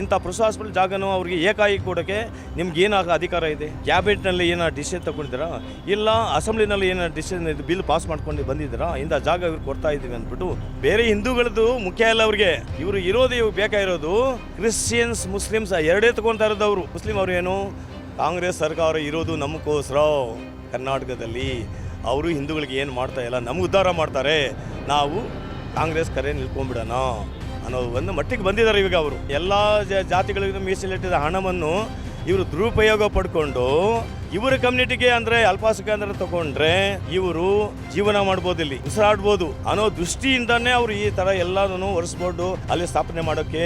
ಇಂಥ ಪೃಷ ಹಾಸ್ಪಿಟಲ್ ಜಾಗನೂ ಅವ್ರಿಗೆ ಏಕಾಏಕಿ ಕೊಡೋಕ್ಕೆ ನಿಮ್ಗೆ ಏನು ಅಧಿಕಾರ ಇದೆ? ಕ್ಯಾಬಿನೆಟ್ನಲ್ಲಿ ಏನೋ ಡಿಸಿಷನ್ ತಗೊಂಡಿದ್ದೀರಾ? ಇಲ್ಲ ಅಸೆಂಬ್ಲಿನಲ್ಲಿ ಏನೋ ಡಿಸಿಷನ್ ಇದು ಬಿಲ್ ಪಾಸ್ ಮಾಡ್ಕೊಂಡು ಬಂದಿದ್ದೀರಾ? ಇಂಥ ಜಾಗ ಇವ್ರು ಕೊಡ್ತಾ ಇದ್ದೀವಿ ಅಂದ್ಬಿಟ್ಟು ಬೇರೆ ಹಿಂದೂಗಳದ್ದು ಮುಖ್ಯ ಇಲ್ಲ ಅವ್ರಿಗೆ. ಇವರು ಇರೋದು ಇವ್ರು ಬೇಕಾಗಿರೋದು ಕ್ರಿಶ್ಚಿಯನ್ಸ್ ಮುಸ್ಲಿಮ್ಸ್ ಎರಡೇ ತೊಗೊಂತ ಇರೋದು ಅವರು. ಮುಸ್ಲಿಂ ಅವ್ರು ಏನು? ಕಾಂಗ್ರೆಸ್ ಸರ್ಕಾರ ಇರೋದು ನಮಗೋಸ್ಕರ. ಕರ್ನಾಟಕದಲ್ಲಿ ಅವರು ಹಿಂದೂಗಳಿಗೆ ಏನು ಮಾಡ್ತಾ ಇಲ್ಲ? ನಮ್ಗೆ ಉದ್ಧಾರ ಮಾಡ್ತಾರೆ. ನಾವು ಕಾಂಗ್ರೆಸ್ ಕರೆ ನಿಲ್ಕೊಂಡ್ಬಿಡೋಣ. ಅನ್ನೋ ಒಂದು ಮಟ್ಟಿಗೆ ಬಂದಿದ್ದಾರೆ ಇವಾಗ ಅವರು. ಎಲ್ಲ ಜಾತಿಗಳಿಗೂ ಮೀಸಲಿಟ್ಟಿದ ಹಣವನ್ನು ಇವರು ದುರುಪಯೋಗ ಪಡ್ಕೊಂಡು ಇವರ ಕಮ್ಯುನಿಟಿಗೆ ಅಂದ್ರೆ ಅಲ್ಪಸಂಖ್ಯಾತರ ತಗೊಂಡ್ರೆ ಇವರು ಜೀವನ ಮಾಡ್ಬೋದು ಇಲ್ಲಿ, ಉಸಿರಾಡ್ಬೋದು ಅನ್ನೋ ದೃಷ್ಟಿಯಿಂದಾನೇ ಅವರು ಈ ತರ ಎಲ್ಲಾನು ಒರೆಸ್ಬೋದು ಅಲ್ಲಿ ಸ್ಥಾಪನೆ ಮಾಡೋಕ್ಕೆ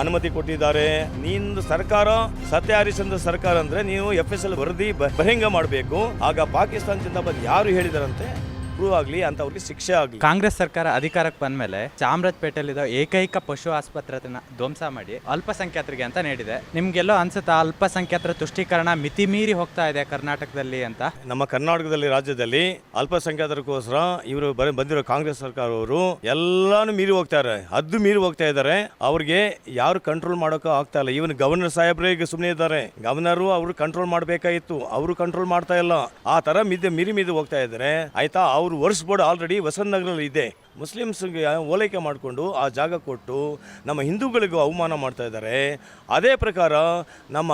ಅನುಮತಿ ಕೊಟ್ಟಿದ್ದಾರೆ. ನಿಂದು ಸರ್ಕಾರ ಸತ್ಯ ಹರಿಸಿದ ಸರ್ಕಾರ ಅಂದ್ರೆ ನೀವು ಎಫ್ ಎಸ್ ಎಲ್ ವರದಿ ಬಹಿರಂಗ ಮಾಡಬೇಕು. ಆಗ ಪಾಕಿಸ್ತಾನದಿಂದ ಬಂದು ಯಾರು ಹೇಳಿದಾರಂತೆ? ಪ್ರೂವ್ ಆಗಲಿ ಅಂತವ್ರಿಗೆ ಶಿಕ್ಷೆ ಆಗಲಿ. ಕಾಂಗ್ರೆಸ್ ಸರ್ಕಾರ ಅಧಿಕಾರಕ್ಕೆ ಬಂದ ಮೇಲೆ ಚಾಮರಾಜಪೇಟೆಯಲ್ಲಿದ್ದ ಏಕೈಕ ಪಶು ಆಸ್ಪತ್ರೆನ ಧ್ವಂಸ ಮಾಡಿ ಅಲ್ಪಸಂಖ್ಯಾತರಿಗೆ ಅಂತ ನೀಡಿದೆ. ನಿಮ್ಗೆಲ್ಲೋ ಅನ್ಸುತ್ತಾ ಅಲ್ಪಸಂಖ್ಯಾತರ ತುಷ್ಟೀಕರಣ ಮಿತಿ ಮೀರಿ ಹೋಗ್ತಾ ಇದೆ ಕರ್ನಾಟಕದಲ್ಲಿ ಅಂತ? ನಮ್ಮ ಕರ್ನಾಟಕದಲ್ಲಿ ರಾಜ್ಯದಲ್ಲಿ ಅಲ್ಪಸಂಖ್ಯಾತರಿಗೋಸ್ಕರ ಇವರು ಬರ ಬಂದಿರೋ ಕಾಂಗ್ರೆಸ್ ಸರ್ಕಾರವರು ಎಲ್ಲಾನು ಮೀರಿ ಹೋಗ್ತಾರೆ ಅದು ಮೀರಿ ಹೋಗ್ತಾ ಇದ್ದಾರೆ. ಅವ್ರಿಗೆ ಯಾರು ಕಂಟ್ರೋಲ್ ಮಾಡೋಕೆ ಆಗ್ತಾ ಇಲ್ಲ. ಇವನ್ ಗವರ್ನರ್ ಸಾಹೇಬ್ರೆ ಈಗ ಸುಮ್ಮನೆ ಇದ್ದಾರೆ. ಗವರ್ನರು ಅವರು ಕಂಟ್ರೋಲ್ ಮಾಡಬೇಕಾಗಿತ್ತು. ಅವರು ಕಂಟ್ರೋಲ್ ಮಾಡ್ತಾ ಇಲ್ಲ. ಆ ತರ ಮಿದ್ದೆ ಮೀರಿ ಮೀರಿ ಹೋಗ್ತಾ ಇದ್ದಾರೆ. ಆಯ್ತಾ? ಅವ್ರು ವರ್ಷ ಬೋರ್ಡ್ ಆಲ್ರೆಡಿ ವಸಂತ ನಗರಲ್ಲಿ ಇದೆ. ಮುಸ್ಲಿಮ್ಸ್ಗೆ ಓಲೈಕೆ ಮಾಡಿಕೊಂಡು ಆ ಜಾಗ ಕೊಟ್ಟು ನಮ್ಮ ಹಿಂದೂಗಳಿಗೂ ಅವಮಾನ ಮಾಡ್ತಾ ಇದ್ದಾರೆ. ಅದೇ ಪ್ರಕಾರ ನಮ್ಮ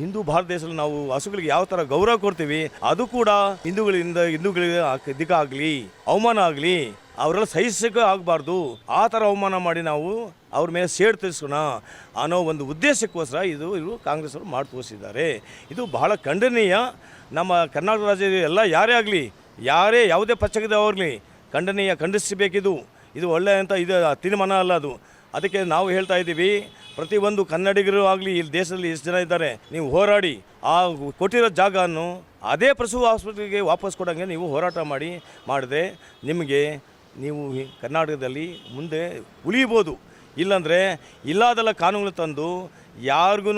ಹಿಂದೂ ಭಾರತ ದೇಶದಲ್ಲಿ ನಾವು ಹಸುಗಳಿಗೆ ಯಾವ ಥರ ಗೌರವ ಕೊಡ್ತೀವಿ, ಅದು ಕೂಡ ಹಿಂದೂಗಳಿಂದ ಹಿಂದೂಗಳಿಗೆ ಇದಕ್ಕಾಗಲಿ ಅವಮಾನ ಆಗಲಿ, ಅವರೆಲ್ಲ ಸಹಿಸಕ್ಕೆ ಆಗಬಾರ್ದು. ಆ ಥರ ಅವಮಾನ ಮಾಡಿ ನಾವು ಅವ್ರ ಮೇಲೆ ಸೇಡ್ ತೀರಿಸೋಣ ಅನ್ನೋ ಒಂದು ಉದ್ದೇಶಕ್ಕೋಸ್ಕರ ಇದು ಇವರು ಕಾಂಗ್ರೆಸ್ ಅವರು ಮಾಡಿ ತೋರಿಸಿದ್ದಾರೆ ಇದು ಬಹಳ ಖಂಡನೀಯ. ನಮ್ಮ ಕರ್ನಾಟಕ ರಾಜ್ಯದ ಎಲ್ಲ ಯಾರೇ ಆಗಲಿ ಯಾರೇ ಯಾವುದೇ ಪಕ್ಷದವ್ರಲಿ ಖಂಡನೀಯ ಖಂಡಿಸಬೇಕಿದು. ಇದು ಒಳ್ಳೆಯ ಅಂತ ಇದು ತೀರ್ಮಾನ ಅಲ್ಲ ಅದು. ಅದಕ್ಕೆ ನಾವು ಹೇಳ್ತಾ ಇದ್ದೀವಿ, ಪ್ರತಿಯೊಂದು ಕನ್ನಡಿಗರು ಆಗಲಿ ಇಲ್ಲಿ ದೇಶದಲ್ಲಿ ಎಷ್ಟು ಜನ ಇದ್ದಾರೆ, ನೀವು ಹೋರಾಡಿ, ಆ ಕೊಟ್ಟಿರೋ ಜಾಗವನ್ನು ಅದೇ ಪ್ರಸವ ಆಸ್ಪತ್ರೆಗೆ ವಾಪಸ್ ಕೊಡೋಂಗೆ ನೀವು ಹೋರಾಟ ಮಾಡಿ ಮಾಡಿದೆ ನಿಮಗೆ ನೀವು ಕರ್ನಾಟಕದಲ್ಲಿ ಮುಂದೆ ಉಳಿಬೋದು ಇಲ್ಲಾಂದರೆ ಇಲ್ಲಾದೆಲ್ಲ ಕಾನೂನು ತಂದು ಯಾರಿಗೂ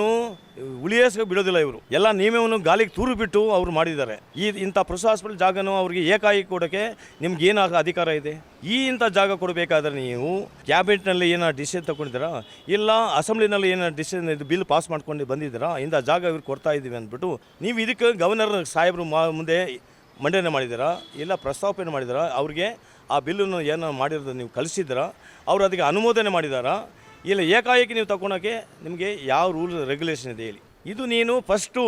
ಉಳಿಯೇಸ ಬಿಡೋದಿಲ್ಲ ಇವರು. ಎಲ್ಲ ನಿಯಮವನ್ನು ಗಾಲಿಗೆ ತೂರು ಬಿಟ್ಟು ಅವರು ಮಾಡಿದ್ದಾರೆ. ಈ ಇಂಥ ಪ್ರಸ ಹಾಸ್ಪಿಟಲ್ ಜಾಗನೂ ಅವ್ರಿಗೆ ಏಕಾಏಕಿ ಕೊಡೋಕ್ಕೆ ನಿಮ್ಗೆ ಏನು ಅಧಿಕಾರ ಇದೆ? ಈ ಇಂಥ ಜಾಗ ಕೊಡಬೇಕಾದ್ರೆ ನೀವು ಕ್ಯಾಬಿನೆಟ್ನಲ್ಲಿ ಏನೋ ಡಿಸಿಷನ್ ತಗೊಂಡಿದ್ದೀರಾ? ಇಲ್ಲ ಅಸೆಂಬ್ಲಿನಲ್ಲಿ ಏನೋ ಡಿಸಿಷನ್ ಇದು ಬಿಲ್ ಪಾಸ್ ಮಾಡ್ಕೊಂಡು ಬಂದಿದ್ದೀರಾ? ಇಂಥ ಜಾಗ ಇವ್ರು ಕೊಡ್ತಾ ಇದ್ದೀವಿ ಅಂದ್ಬಿಟ್ಟು ನೀವು ಇದಕ್ಕೆ ಗವರ್ನರ್ ಸಾಹೇಬರು ಮುಂದೆ ಮಂಡನೆ ಮಾಡಿದ್ದೀರಾ? ಇಲ್ಲ ಪ್ರಸ್ತಾವನೆ ಮಾಡಿದ್ದೀರಾ? ಅವ್ರಿಗೆ ಆ ಬಿಲ್ಲನ್ನು ಏನೋ ಮಾಡಿರೋದು ನೀವು ಕಳಿಸಿದ್ದೀರಾ? ಅವರು ಅದಕ್ಕೆ ಅನುಮೋದನೆ ಮಾಡಿದಾರಾ ಇಲ್ಲ ಏಕಾಏಕಿ ನೀವು ತಗೊಳಕ್ಕೆ ನಿಮಗೆ ಯಾವ ರೂಲ್ ರೆಗ್ಯುಲೇಷನ್ ಇದೆ ಹೇಳಿ. ಇದು ನೀನು ಫಸ್ಟು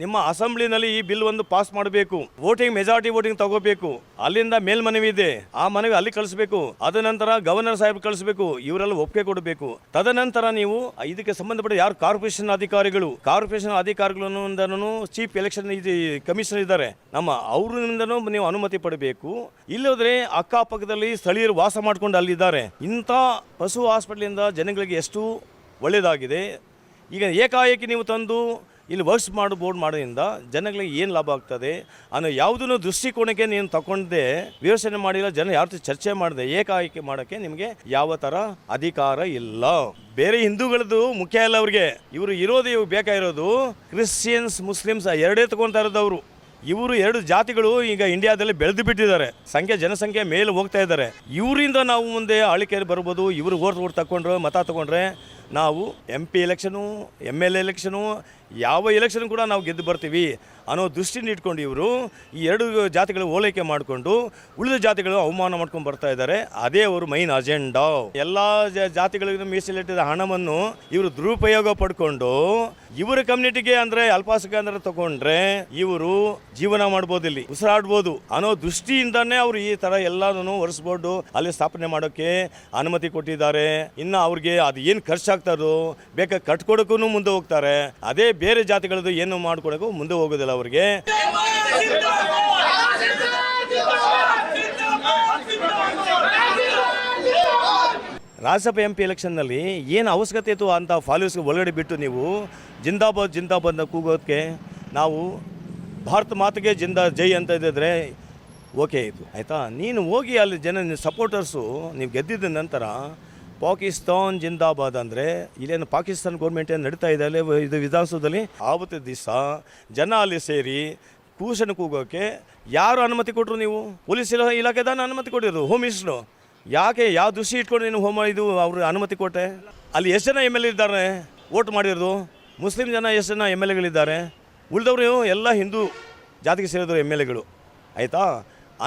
ನಿಮ್ಮ ಅಸೆಂಬ್ಲಿನಲ್ಲಿ ಈ ಬಿಲ್ ಒಂದು ಪಾಸ್ ಮಾಡಬೇಕು. ವೋಟಿಂಗ್ ಮೆಜಾರಿಟಿ ವೋಟಿಂಗ್ ತಗೋಬೇಕು. ಅಲ್ಲಿಂದ ಮೇಲ್ಮನವಿ ಇದೆ. ಆ ಮನವಿ ಅಲ್ಲಿ ಕಳಿಸಬೇಕು. ಅದ ನಂತರ ಗವರ್ನರ್ ಸಾಹೇಬ್ ಕಳಿಸಬೇಕು. ಇವರೆಲ್ಲ ಒಪ್ಪಿಗೆ ಕೊಡಬೇಕು. ತದನಂತರ ನೀವು ಇದಕ್ಕೆ ಸಂಬಂಧಪಟ್ಟ ಯಾರು ಕಾರ್ಪೊರೇಷನ್ ಅಧಿಕಾರಿಗಳು ಕಾರ್ಪೊರೇಷನ್ ಅಧಿಕಾರಿಗಳನ್ನು ಚೀಫ್ ಎಲೆಕ್ಷನ್ ಕಮಿಷನರ್ ಇದ್ದಾರೆ. ನಮ್ಮ ಅವರಿಂದನೂ ನೀವು ಅನುಮತಿ ಪಡಬೇಕು. ಇಲ್ಲದ್ರೆ ಅಕ್ಕಪಕ್ಕದಲ್ಲಿ ಸ್ಥಳೀಯರು ವಾಸ ಮಾಡಿಕೊಂಡು ಅಲ್ಲಿದ್ದಾರೆ. ಇಂಥ ಪಶು ಹಾಸ್ಪಿಟ್ಲಿಂದ ಜನಗಳಿಗೆ ಎಷ್ಟು ಒಳ್ಳೆಯದಾಗಿದೆ ಈಗ ಏಕಾಏಕಿ ನೀವು ತಂದು ಇಲ್ಲಿ ವರ್ಕ್ಸ್ ಮಾಡು ಬೋರ್ಡ್ ಮಾಡೋದ್ರಿಂದ ಜನಗಳಿಗೆ ಏನು ಲಾಭ ಆಗ್ತದೆ ಅನ್ನೋ ಯಾವುದನ್ನು ದೃಷ್ಟಿಕೋನಕ್ಕೆ ನೀನು ತಗೊಂಡೆ ವಿವೇಚನೆ ಮಾಡಿಲ್ಲ, ಜನ ಯಾರು ಚರ್ಚೆ ಮಾಡಿದೆ, ಏಕಾಏಕಿ ಮಾಡೋಕ್ಕೆ ನಿಮಗೆ ಯಾವ ಥರ ಅಧಿಕಾರ ಇಲ್ಲ. ಬೇರೆ ಹಿಂದೂಗಳದ್ದು ಮುಖ್ಯ ಇಲ್ಲ ಅವ್ರಿಗೆ. ಇವರು ಇರೋದು ಇವ್ರು ಬೇಕಾಗಿರೋದು ಕ್ರಿಶ್ಚಿಯನ್ಸ್, ಮುಸ್ಲಿಮ್ಸ್ ಎರಡೇ ತಗೊತಾ ಇರೋದು ಅವರು. ಇವರು ಎರಡು ಜಾತಿಗಳು ಈಗ ಇಂಡಿಯಾದಲ್ಲಿ ಬೆಳೆದು ಬಿಟ್ಟಿದ್ದಾರೆ. ಸಂಖ್ಯೆ, ಜನಸಂಖ್ಯೆ ಮೇಲೆ ಹೋಗ್ತಾ ಇದ್ದಾರೆ. ಇವರಿಂದ ನಾವು ಮುಂದೆ ಆಳಿಕೆ ಬರ್ಬೋದು, ಇವರು ಓಟ್ ಓಟ್ ತಗೊಂಡ್ರೆ, ಮತ ತಗೊಂಡ್ರೆ ನಾವು M P election M L election ಯಾವ ಎಲೆಕ್ಷನ್ ಕೂಡ ನಾವು ಗೆದ್ದು ಬರ್ತೀವಿ ಅನ್ನೋ ದೃಷ್ಟಿನ ಇಟ್ಕೊಂಡು ಇವರು ಈ ಎರಡು ಜಾತಿಗಳು ಓಲೈಕೆ ಮಾಡಿಕೊಂಡು ಉಳಿದ ಜಾತಿಗಳು ಅವಮಾನ ಮಾಡ್ಕೊಂಡು ಬರ್ತಾ ಇದ್ದಾರೆ. ಅದೇ ಅವರು ಮೈನ್ ಅಜೆಂಡಾ ಎಲ್ಲ ಜಾತಿಗಳಿಗೂ ಮೀಸಲಿಟ್ಟಿದ ಹಣವನ್ನು ಇವರು ದುರುಪಯೋಗ ಪಡ್ಕೊಂಡು ಇವರ ಕಮ್ಯುನಿಟಿಗೆ ಅಂದ್ರೆ ಅಲ್ಪಸಂಖ್ಯಾತರ ತಗೊಂಡ್ರೆ ಇವರು ಜೀವನ ಮಾಡ್ಬೋದು ಇಲ್ಲಿ, ಉಸಿರಾಡ್ಬೋದು ಅನ್ನೋ ದೃಷ್ಟಿಯಿಂದಾನೇ ಅವರು ಈ ತರ ಎಲ್ಲಾನು ಒರೆಸ್ಬೋದು. ಅಲ್ಲಿ ಸ್ಥಾಪನೆ ಮಾಡೋಕ್ಕೆ ಅನುಮತಿ ಕೊಟ್ಟಿದ್ದಾರೆ. ಇನ್ನು ಅವ್ರಿಗೆ ಅದು ಏನು ಖರ್ಚಾಗ್ತಾರೋ ಬೇಕಾ ಕಟ್ಕೊಡಕ್ಕೂ ಮುಂದೆ ಹೋಗ್ತಾರೆ. ಅದೇ ಬೇರೆ ಜಾತಿಗಳದ್ದು ಏನು ಮಾಡ್ಕೊಡೋಕ್ಕೂ ಮುಂದೆ ಹೋಗೋದಿಲ್ಲ ಅವ್ರಿಗೆ. ರಾಜ್ಯಸಭೆ ಎಂ ಪಿ ಎಲೆಕ್ಷನ್ನಲ್ಲಿ ಏನು ಅವಶ್ಯಕತೆ ಇತ್ತು ಅಂತ ಫಾಲೋವರ್ಸ್ಗೆ ಒಳಗಡೆ ಬಿಟ್ಟು ನೀವು ಜಿಂದಾಬಾದ್ ಜಿಂದಾಬಾದ್ನ ಕೂಗೋದಕ್ಕೆ ನಾವು ಭಾರತ ಮಾತೆಗೆ ಜಿಂದಾ ಜೈ ಅಂತ ಇದ್ದಿದ್ರೆ ಓಕೆ ಇದು ಆಯಿತಾ? ನೀನು ಹೋಗಿ ಅಲ್ಲಿ ಜನ ಸಪೋರ್ಟರ್ಸು ನೀವು ಗೆದ್ದಿದ್ದ ನಂತರ ಪಾಕಿಸ್ತಾನ್ ಜಿಂದಾಬಾದ್ ಅಂದರೆ ಇಲ್ಲೇನು ಪಾಕಿಸ್ತಾನ ಗೌರ್ಮೆಂಟ್ ಏನು ನಡೀತಾ ಇದೆ ಅಲ್ಲಿ? ಇದು ವಿಧಾನಸೌಧದಲ್ಲಿ ಆವತ್ತು ದಿವಸ, ಜನ ಅಲ್ಲಿ ಸೇರಿ ಕೂಸನ್ನು ಕೂಗೋಕ್ಕೆ ಯಾರು ಅನುಮತಿ ಕೊಟ್ಟರು ನೀವು? ಪೊಲೀಸ್ ಇಲಾಖೆ ಇಲಾಖೆದಾನ ಅನುಮತಿ ಕೊಟ್ಟಿರೋದು ಹೋಮ್ ಮಿನಿಸ್ಟ್ರು ಯಾಕೆ ಯಾವ ದೃಷ್ಟಿ ಇಟ್ಕೊಂಡು ನೀನು ಹೋಮ ಇದು ಅವರು ಅನುಮತಿ ಕೊಟ್ಟೆ? ಅಲ್ಲಿ ಎಷ್ಟು ಜನ ಎಂ ಎಲ್ ಇದ್ದಾರೆ? ವೋಟ್ ಮಾಡಿರೋದು? ಮುಸ್ಲಿಂ ಜನ ಎಷ್ಟು ಜನ ಎಂ ಎಲ್ ಎಗಳಿದ್ದಾರೆ ಉಳಿದವರು ಎಲ್ಲ ಹಿಂದೂ ಜಾತಿಗೆ ಸೇರಿದವರು ಎಂ ಎಲ್ ಎಗಳು ಆಯಿತಾ?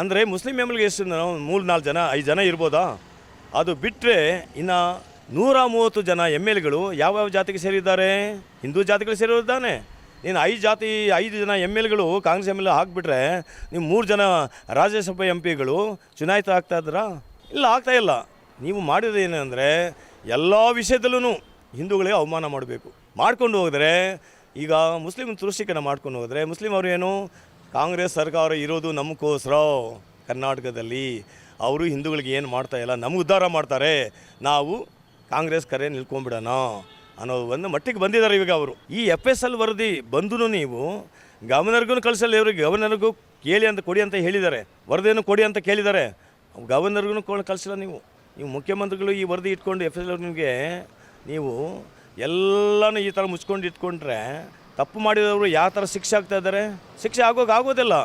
ಅಂದರೆ ಮುಸ್ಲಿಂ ಎಂ ಎಲ್ಗೆ ಎಷ್ಟು ಜನ? ಮೂರು ನಾಲ್ಕು ಜನ, ಐದು ಜನ ಇರ್ಬೋದಾ? ಅದು ಬಿಟ್ಟರೆ ಇನ್ನು ನೂರ ಮೂವತ್ತು ಜನ ಎಂ ಎಲ್ಗಳು ಯಾವ ಯಾವ್ಯಾವ ಜಾತಿಗೆ ಸೇರಿದ್ದಾರೆ? ಹಿಂದೂ ಜಾತಿಗಳು ಸೇರಿದ್ದಾನೆ. ನೀನು ಐದು ಜಾತಿ, ಐದು ಜನ ಎಂ ಎಲ್ಗಳು ಕಾಂಗ್ರೆಸ್ ಎಂ ಎಲ್ ಹಾಕ್ಬಿಟ್ರೆ ನೀವು ಮೂರು ಜನ ರಾಜ್ಯಸಭೆ ಎಂ ಪಿಗಳು ಚುನಾಯಿತ ಆಗ್ತಾ ಇದ್ದೀರಾ? ಇಲ್ಲ, ಆಗ್ತಾ ಇಲ್ಲ. ನೀವು ಮಾಡಿದ ಏನಂದರೆ ಎಲ್ಲ ವಿಷಯದಲ್ಲೂ ಹಿಂದೂಗಳಿಗೆ ಅವಮಾನ ಮಾಡಬೇಕು. ಮಾಡ್ಕೊಂಡು ಹೋದರೆ ಈಗ ಮುಸ್ಲಿಂ ತುರುಷ್ಟೀಕರಣ ಮಾಡ್ಕೊಂಡು ಹೋದರೆ ಮುಸ್ಲಿಂ ಅವರು ಏನು? ಕಾಂಗ್ರೆಸ್ ಸರ್ಕಾರ ಇರೋದು ನಮಗೋಸ್ಕರ ಕರ್ನಾಟಕದಲ್ಲಿ. ಅವರು ಹಿಂದೂಗಳಿಗೆ ಏನು ಮಾಡ್ತಾ ಇಲ್ಲ, ನಮ್ಗೆ ಉದ್ಧಾರ ಮಾಡ್ತಾರೆ. ನಾವು ಕಾಂಗ್ರೆಸ್ ಕರೆ ನಿಲ್ಕೊಂಡ್ಬಿಡೋಣ ಅನ್ನೋದು ಒಂದು ಮಟ್ಟಿಗೆ ಬಂದಿದ್ದಾರೆ ಇವಾಗ ಅವರು. ಈ ಎಫ್ ಎಸ್ ಎಲ್ ವರದಿ ಬಂದೂ ನೀವು ಗವರ್ನರ್ಗೂ ಕಳಿಸಲ್ಲ ಇವ್ರಿಗೆ, ಗವರ್ನರ್ಗೂ ಕೇಳಿ ಅಂತ, ಕೊಡಿ ಅಂತ ಹೇಳಿದ್ದಾರೆ. ವರದಿಯನ್ನು ಕೊಡಿ ಅಂತ ಕೇಳಿದ್ದಾರೆ. ಗವರ್ನರ್ಗೂ ಕಳಿಸಿಲ್ಲ ನೀವು. ನೀವು ಮುಖ್ಯಮಂತ್ರಿಗಳು ಈ ವರದಿ ಇಟ್ಕೊಂಡು ಎಫ್ ಎಸ್ ಎಲ್ ನಿಮಗೆ ನೀವು ಎಲ್ಲನೂ ಈ ಥರ ಮುಚ್ಕೊಂಡು ಇಟ್ಕೊಂಡ್ರೆ ತಪ್ಪು ಮಾಡಿದವರು ಯಾವ ಥರ ಶಿಕ್ಷೆ ಆಗ್ತಾ ಇದ್ದಾರೆ? ಶಿಕ್ಷೆ ಆಗೋಕೆ ಆಗೋದಿಲ್ಲ.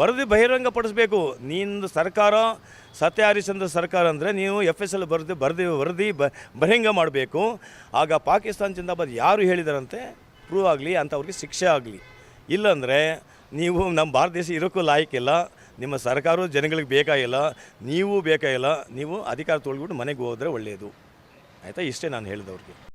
ವರದಿ ಬಹಿರಂಗಪಡಿಸಬೇಕು. ನಿಂದು ಸರ್ಕಾರ ಸತ್ಯ ಹರಿಶ್ಚಂದ್ರ ಸರ್ಕಾರ ಅಂದರೆ ನೀವು ಎಫ್ ಎಸ್ ಎಲ್ ಬರೆದು ಬರೆದು, ವರದಿ ಬ, ಬಹಿರಂಗ ಮಾಡಬೇಕು. ಆಗ ಪಾಕಿಸ್ತಾನ ಜಿಂದಾಬಾದ್ ಯಾರು ಹೇಳಿದಾರಂತೆ? ಪ್ರೂವ್ ಆಗಲಿ, ಅಂಥವ್ರಿಗೆ ಶಿಕ್ಷೆ ಆಗಲಿ. ಇಲ್ಲಾಂದರೆ ನೀವು ನಮ್ಮ ಭಾರತ ದೇಶ ಇರೋಕ್ಕೂ ಲಾಯಕ್ಕಿಲ್ಲ ನಿಮ್ಮ ಸರ್ಕಾರ ಜನಗಳಿಗೆ ಬೇಕಾಗಿಲ್ಲ ನೀವು ಬೇಕಾಗಿಲ್ಲ ನೀವು ಅಧಿಕಾರ ತೊಳ್ಬಿಟ್ಟು ಮನೆಗೆ ಹೋದರೆ ಒಳ್ಳೆಯದು ಆಯಿತಾ? ಇಷ್ಟೇ ನಾನು ಹೇಳಿದವ್ರಿಗೆ.